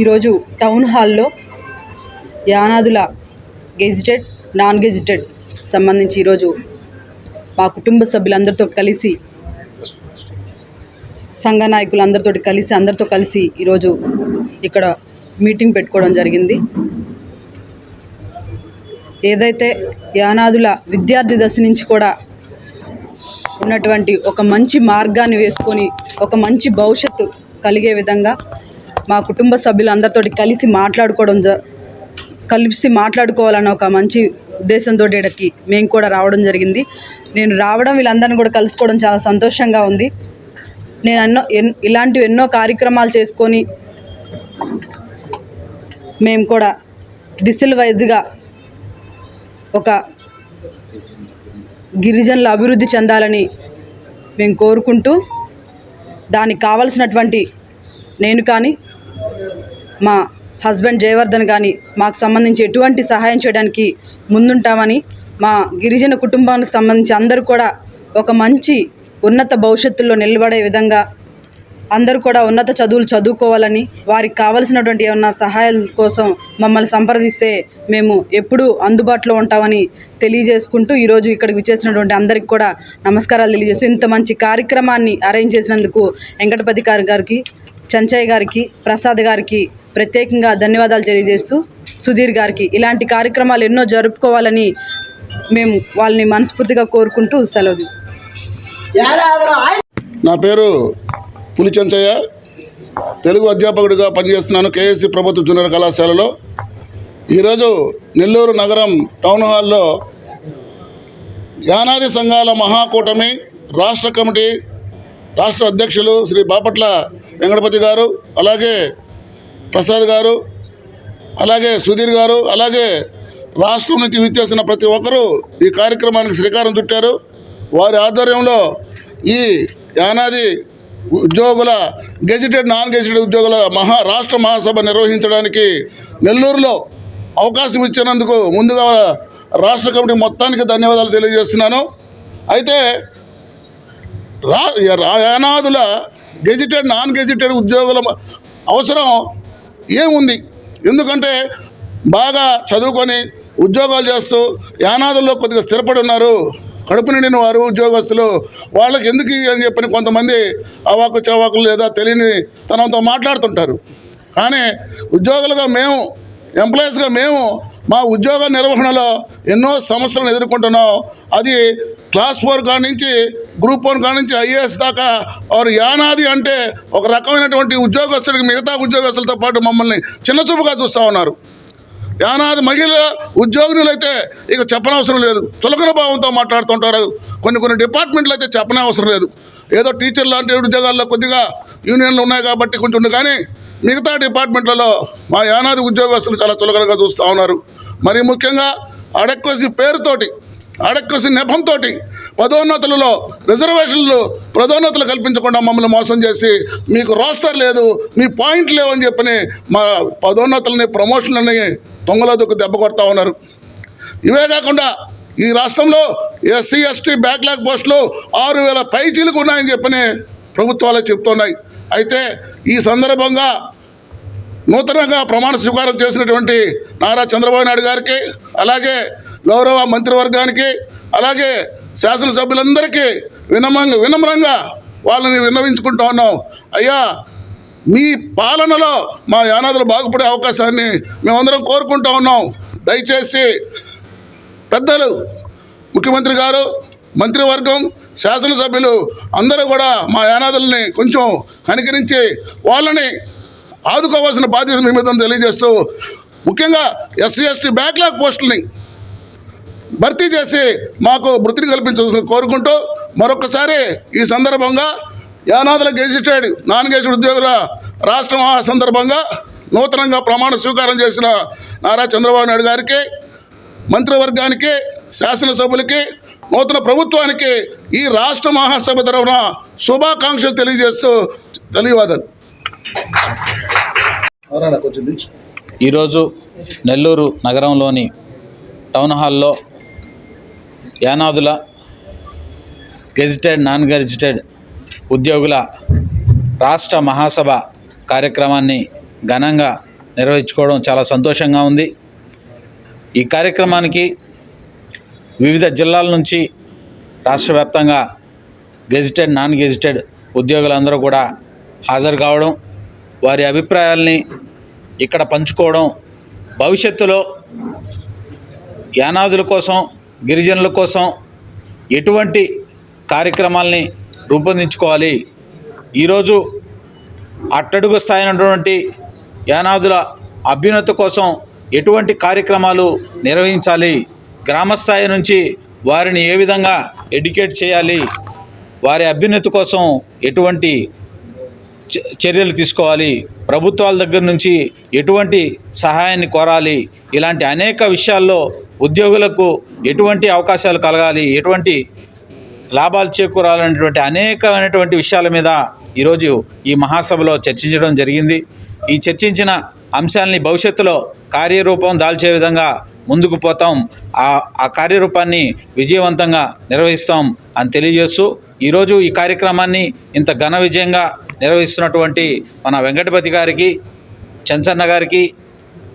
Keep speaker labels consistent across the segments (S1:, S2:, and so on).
S1: ఈరోజు టౌన్ హాల్లో యానాదుల gazetted non gazetted సంబంధించి ఈరోజు మా కుటుంబ సభ్యులందరితో కలిసి సంఘ నాయకులందరితో కలిసి అందరితో కలిసి ఈరోజు ఇక్కడ మీటింగ్ పెట్టుకోవడం జరిగింది. ఏదైతే యానాదుల విద్యార్థి దశ నుంచి కూడా ఉన్నటువంటి ఒక మంచి మార్గాన్ని వేసుకొని ఒక మంచి భవిష్యత్తు కలిగే విధంగా మా కుటుంబ సభ్యులందరితో కలిసి మాట్లాడుకోవడం కలిసి మాట్లాడుకోవాలన్న ఒక మంచి ఉద్దేశంతో ఇక్కడికి మేము కూడా రావడం జరిగింది. నేను రావడం వీళ్ళందరిని కూడా కలుసుకోవడం చాలా సంతోషంగా ఉంది. నేను ఎన్నో ఎన్ ఇలాంటివి ఎన్నో కార్యక్రమాలు చేసుకొని మేము కూడా దిశల వైద్యుగా ఒక గిరిజనుల అభివృద్ధి చెందాలని మేము కోరుకుంటూ దానికి కావలసినటువంటి నేను కానీ మా హస్బెండ్ జయవర్ధన్ కానీ మాకు సంబంధించి ఎటువంటి సహాయం చేయడానికి ముందుంటామని మా గిరిజన కుటుంబానికి సంబంధించి అందరూ కూడా ఒక మంచి ఉన్నత భవిష్యత్తులో నిలబడే విధంగా అందరూ కూడా ఉన్నత చదువులు చదువుకోవాలని వారికి కావలసినటువంటి ఏమన్నా సహాయం కోసం మమ్మల్ని సంప్రదిస్తే మేము ఎప్పుడూ అందుబాటులో ఉంటామని తెలియజేసుకుంటూ ఈరోజు ఇక్కడికి విచ్చేసినటువంటి అందరికి కూడా నమస్కారాలు తెలియజేస్తూ ఇంత మంచి కార్యక్రమాన్ని అరేంజ్ చేసినందుకు వెంకటపతి గారి గారికి చంచయ్య గారికి ప్రసాద్ గారికి ప్రత్యేకంగా ధన్యవాదాలు తెలియజేస్తూ సుధీర్ గారికి ఇలాంటి కార్యక్రమాలు ఎన్నో జరుపుకోవాలని మేము వాళ్ళని మనస్ఫూర్తిగా కోరుకుంటూ సెలవు
S2: నా పేరు పులిచంచయ్య తెలుగు అధ్యాపకుడిగా పనిచేస్తున్నాను కేఎస్సి ప్రభుత్వ జూనియర్ కళాశాలలో. ఈరోజు నెల్లూరు నగరం టౌన్ హాల్లో యానాది సంఘాల మహాకూటమి రాష్ట్ర కమిటీ రాష్ట్ర అధ్యక్షులు శ్రీ బాపట్ల వెంకటపతి గారు అలాగే ప్రసాద్ గారు అలాగే సుధీర్ గారు అలాగే రాష్ట్రం నుంచి విచ్చేసిన ప్రతి ఒక్కరూ ఈ కార్యక్రమానికి శ్రీకారం చుట్టారు. వారి ఆధ్వర్యంలో ఈ యానాది ఉద్యోగుల గెజిటెడ్ నాన్ గెజిటెడ్ ఉద్యోగుల మహా రాష్ట్ర మహాసభ నిర్వహించడానికి నెల్లూరులో అవకాశం ఇచ్చినందుకు ముందుగా రాష్ట్ర కమిటీ మొత్తానికి ధన్యవాదాలు తెలియజేస్తున్నాను. అయితే రా రా- యానాదుల గెజిటెడ్ నాన్ గెజిటెడ్ ఉద్యోగుల అవసరం ఏముంది? ఎందుకంటే బాగా చదువుకొని ఉద్యోగాలు చేస్తూ యానాదుల్లో కొద్దిగా స్థిరపడి ఉన్నారు. కడుపు నిండిన వారు ఉద్యోగస్తులు వాళ్ళకి ఎందుకు అని చెప్పని కొంతమంది అవాకు చవాకులు లేదా తెలియని తనంతో మాట్లాడుతుంటారు. కానీ ఉద్యోగులుగా మేము ఎంప్లాయీస్గా మేము మా ఉద్యోగ నిర్వహణలో ఎన్నో సమస్యలను ఎదుర్కొంటున్నాం. అది క్లాస్ ఫోర్ కాడి నుంచి గ్రూప్ వన్ కాడి నుంచి ఐఏఎస్ దాకా వారు యానాది అంటే ఒక రకమైనటువంటి ఉద్యోగస్తుడికి మిగతా ఉద్యోగస్తులతో పాటు మమ్మల్ని చిన్నచూపుగా చూస్తూ ఉన్నారు. యానాది మహిళ ఉద్యోగినులు అయితే ఇక చెప్పనవసరం లేదు. చులకన భావంతో మాట్లాడుతుంటారు. కొన్ని కొన్ని డిపార్ట్మెంట్లు అయితే చెప్పనే అవసరం లేదు. ఏదో టీచర్ లాంటి ఉద్యోగాల్లో కొద్దిగా యూనియన్లు ఉన్నాయి కాబట్టి కొంచెం కానీ మిగతా డిపార్ట్మెంట్లలో మా యానాది ఉద్యోగస్తులు చాలా చులకనగా చూస్తూ ఉన్నారు. మరి ముఖ్యంగా అడక్వసి పేరుతోటి అడక్కసి నెపంతో పదోన్నతులలో రిజర్వేషన్లు పదోన్నతులు కల్పించకుండా మమ్మల్ని మోసం చేసి మీకు రోస్టర్ లేదు మీ పాయింట్ లేవని చెప్పని మా పదోన్నతులని ప్రమోషన్లని దొంగలో దొక్కు దెబ్బ కొడతా ఉన్నారు. ఇవే కాకుండా ఈ రాష్ట్రంలో ఎస్సీ ఎస్టీ బ్యాక్లాగ్ పోస్టులు ఆరు వేల పైచీలకు ఉన్నాయని చెప్పని ప్రభుత్వాలు చెప్తున్నాయి. అయితే ఈ సందర్భంగా నూతనంగా ప్రమాణ స్వీకారం చేసినటువంటి నారా చంద్రబాబు నాయుడు గారికి అలాగే గౌరవ మంత్రివర్గానికి అలాగే శాసనసభ్యులందరికీ వినమ్రంగా వినమ్రంగా వాళ్ళని విన్నవించుకుంటా ఉన్నాం. అయ్యా మీ పాలనలో మా యానాదులు బాగుపడే అవకాశాన్ని మేమందరం కోరుకుంటా ఉన్నాం. దయచేసి పెద్దలు ముఖ్యమంత్రి గారు మంత్రివర్గం శాసనసభ్యులు అందరూ కూడా మా యానాదుల్ని కొంచెం కనికరించి వాళ్ళని ఆదుకోవాల్సిన బాధ్యత మీ మీద తెలియజేస్తూ ముఖ్యంగా ఎస్సీ ఎస్టీ బ్యాక్లాగ్ పోస్టుల్ని భర్తీ చేసి మాకు వృత్తిని కల్పించవలసిన కోరుకుంటూ మరొకసారి ఈ సందర్భంగా యానాదుల గెజిటెడ్ నాన్ గెజిటెడ్ ఉద్యోగుల రాష్ట్ర మహా సందర్భంగా నూతనంగా ప్రమాణ స్వీకారం చేసిన నారా చంద్రబాబు నాయుడు గారికి మంత్రివర్గానికి శాసనసభ్యులకి నూతన ప్రభుత్వానికి ఈ రాష్ట్ర మహాసభ తరఫున శుభాకాంక్షలు తెలియజేస్తూ ధన్యవాదాలు.
S3: ఈరోజు నెల్లూరు నగరంలోని టౌన్ హాల్లో యానాదుల గెజిటెడ్ నాన్ గెజిటెడ్ ఉద్యోగుల రాష్ట్ర మహాసభ కార్యక్రమాన్ని ఘనంగా నిర్వహించుకోవడం చాలా సంతోషంగా ఉంది. ఈ కార్యక్రమానికి వివిధ జిల్లాల నుంచి రాష్ట్ర వ్యాప్తంగా గెజిటెడ్ నాన్ గెజిటెడ్ ఉద్యోగులందరూ కూడా హాజరు కావడం వారి అభిప్రాయాల్ని ఇక్కడ పంచుకోవడం భవిష్యత్తులో యానాదుల కోసం గిరిజనుల కోసం ఎటువంటి కార్యక్రమాల్ని రూపొందించుకోవాలి? ఈరోజు అట్టడుగు స్థాయినటువంటి యానాదుల అభ్యున్నతి కోసం ఎటువంటి కార్యక్రమాలు నిర్వహించాలి? గ్రామ స్థాయి నుంచి వారిని ఏ విధంగా ఎడ్యుకేట్ చేయాలి? వారి అభ్యున్నతి కోసం ఎటువంటి చర్యలు తీసుకోవాలి. ప్రభుత్వాల దగ్గర నుంచి ఎటువంటి సహాయాన్ని కోరాలి. ఇలాంటి అనేక విషయాల్లో ఉద్యోగులకు ఎటువంటి అవకాశాలు కలగాలి. ఎటువంటి లాభాలు చేకూరాలనేటువంటి అనేకమైనటువంటి విషయాల మీద ఈరోజు ఈ మహాసభలో చర్చించడం జరిగింది. ఈ చర్చించిన అంశాలని భవిష్యత్తులో కార్యరూపం దాల్చే విధంగా ముందుకు పోతాం. ఆ ఆ కార్యరూపాన్ని విజయవంతంగా నిర్వహిస్తాం అని తెలియజేస్తూ ఈరోజు ఈ కార్యక్రమాన్ని ఇంత ఘన విజయంగా నిర్వహిస్తున్నటువంటి మన వెంకటపతి గారికి చెంచన్న గారికి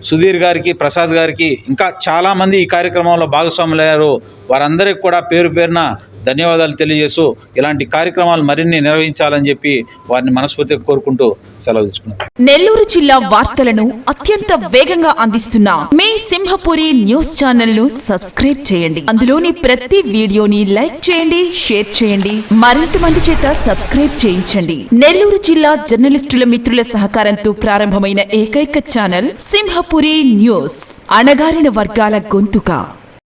S3: సుధీర్ గారికి ప్రసాద్ గారికి ఇంకా చాలామంది ఈ కార్యక్రమంలో భాగస్వాములయ్యారు. వారందరికీ కూడా పేరు పేరున ధన్యవాదాలు తెలియజేస్తూ ఇలాంటి కార్యక్రమాలు మరిన్ని నిర్వహించాలని చెప్పి వారిని మనస్ఫూర్తిగా కోరుకుంటూ సెలవు తీసుకున్నాను
S4: నెల్లూరు జిల్లా వార్తలను అత్యంత వేగంగా అందిస్తున్న మీ సింహపురి న్యూస్ ఛానల్ను సబ్స్క్రైబ్ చేయండి. అందులోని ప్రతి వీడియోని లైక్ చేయండి షేర్ చేయండి. మరింత మంది చేత సబ్స్క్రైబ్ చేయించండి. నెల్లూరు జిల్లా జర్నలిస్టుల మిత్రుల సహకారంతో ప్రారంభమైన ఏకైక ఛానల్ సింహపురి న్యూస్. అణగారిన వర్గాల గొంతుక.